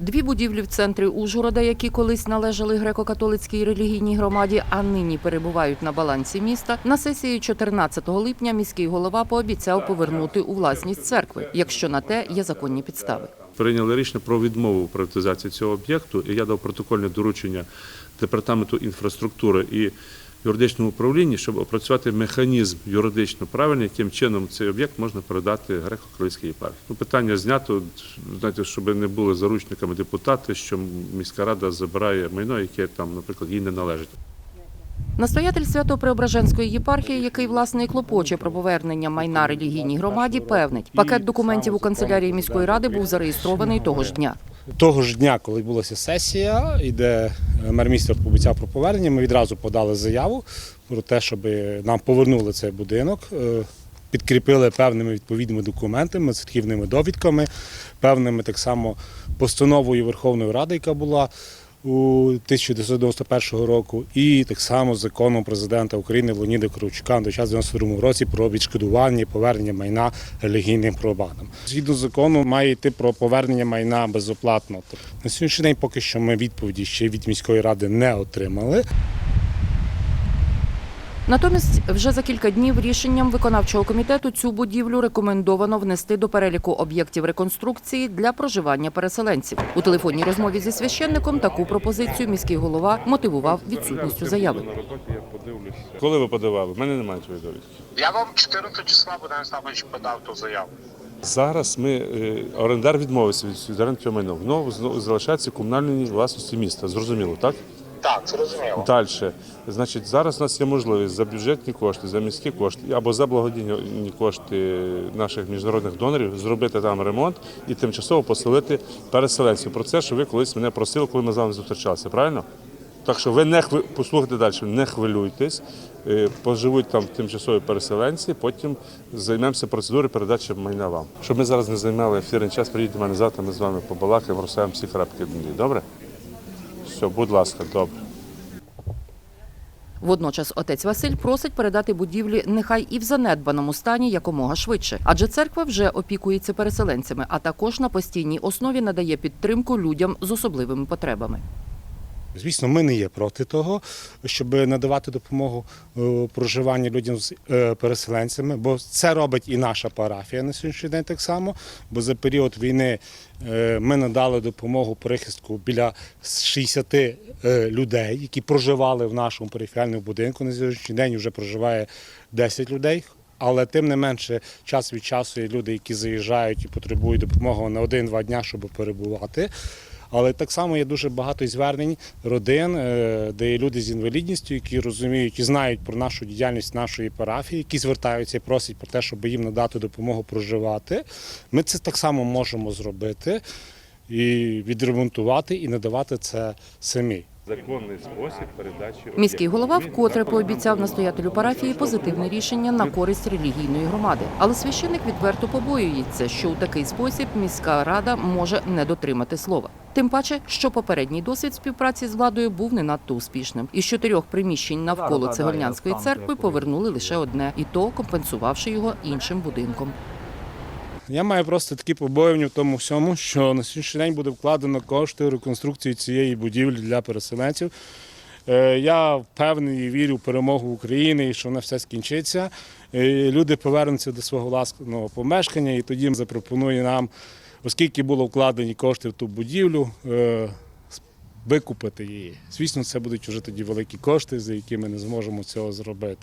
Дві будівлі в центрі Ужгорода, які колись належали греко-католицькій релігійній громаді, а нині перебувають на балансі міста. На сесії 14 липня міський голова пообіцяв повернути у власність церкви, якщо на те є законні підстави. прийняли рішення про відмову приватизації цього об'єкту, і я дав протокольне доручення департаменту інфраструктури і юридичному управлінні, щоб опрацювати механізм юридично правильний, яким чином цей об'єкт можна передати греко-католицькій єпархії. Ну, питання знято, знаєте, щоб не були заручниками депутати, що міська рада забирає майно, яке там, наприклад, їй не належить. Настоятель Свято-Преображенської єпархії, який власне і клопоче про повернення майна релігійній громаді, певнить, пакет документів у канцелярії міської ради був зареєстрований того ж дня. Того ж дня, коли відбулася сесія, і де мер міста пообіцяв про повернення, ми відразу подали заяву про те, щоб нам повернули цей будинок, е, підкріпили певними відповідними документами, церківними довідками, певними так само постановою Верховної Ради, яка була у 1991 року, і так само законом президента України Леоніда Кравчука до час 92 році про відшкодування і повернення майна релігійним громадам. Згідно закону має йти про повернення майна безоплатно. Тобто На сьогоднішній день поки що ми відповіді ще від міської ради не отримали. Натомість, вже за кілька днів рішенням виконавчого комітету цю будівлю рекомендовано внести до переліку об'єктів реконструкції для проживання переселенців. У телефонній розмові зі священником таку пропозицію міський голова мотивував відсутністю заяви. Коли ви подавали? В мене немає твоєї довідки. Я вам 14 числа Богдан Ставович подав ту заяву. Зараз ми е, орендар відмовився від оренди цього майна. Воно залишається комунальній власності міста. Зрозуміло, так? Так, зрозуміло. Далі, значить, зараз у нас є можливість за бюджетні кошти, за міські кошти або за благодійні кошти наших міжнародних донорів зробити там ремонт і тимчасово поселити переселенців. Про це, що ви колись мене просили, коли ми з вами зустрічалися, правильно? Так що ви не хви... послухайте далі, не хвилюйтесь, е, поживуть там тимчасові переселенці, потім займемося процедурою передачі майна вам. Щоб ми зараз не займали ефірний час, приїдьте до мене завтра, ми з вами побалакаємо, розсаємо всі крапки. Добре? Все, будь ласка, добре. Водночас отець Василь просить передати будівлі нехай і в занедбаному стані якомога швидше, адже церква вже опікується переселенцями, а також на постійній основі надає підтримку людям з особливими потребами. Звісно, ми не є проти того, щоб надавати допомогу е, проживанню людям з е, переселенцями, бо це робить і наша парафія на сьогоднішній день так само. Бо за період війни е, ми надали допомогу прихистку біля 60 е, людей, які проживали в нашому периферіальному будинку. На сьогоднішній день вже проживає 10 людей. Але тим не менше, час від часу є люди, які заїжджають і потребують допомоги на один-два дня, щоб перебувати. Але так само є дуже багато звернень родин, е, де є люди з інвалідністю, які розуміють і знають про нашу діяльність нашої парафії, які звертаються і просять про те, щоб їм надати допомогу проживати. Ми це так само можемо зробити і відремонтувати і надавати це самі. Законний спосіб передачі Міський голова вкотре пообіцяв настоятелю парафії позитивне рішення на користь релігійної громади. Але священик відверто побоюється, що у такий спосіб міська рада може не дотримати слова. Тим паче, що попередній досвід співпраці з владою був не надто успішним. Із чотирьох приміщень навколо цегольнянської церкви повернули лише одне, і то компенсувавши його іншим будинком. Я маю просто такі побоювання в тому всьому, що на сьогоднішній день буде вкладено кошти в реконструкцію цієї будівлі для переселенців. Е, Я впевнений і вірю в перемогу України і що вона все скінчиться. Е, Люди повернуться до свого власного помешкання і тоді запропонує нам, оскільки було вкладені кошти в ту будівлю, е, викупити її. Звісно, це будуть вже тоді великі кошти, за які ми не зможемо цього зробити.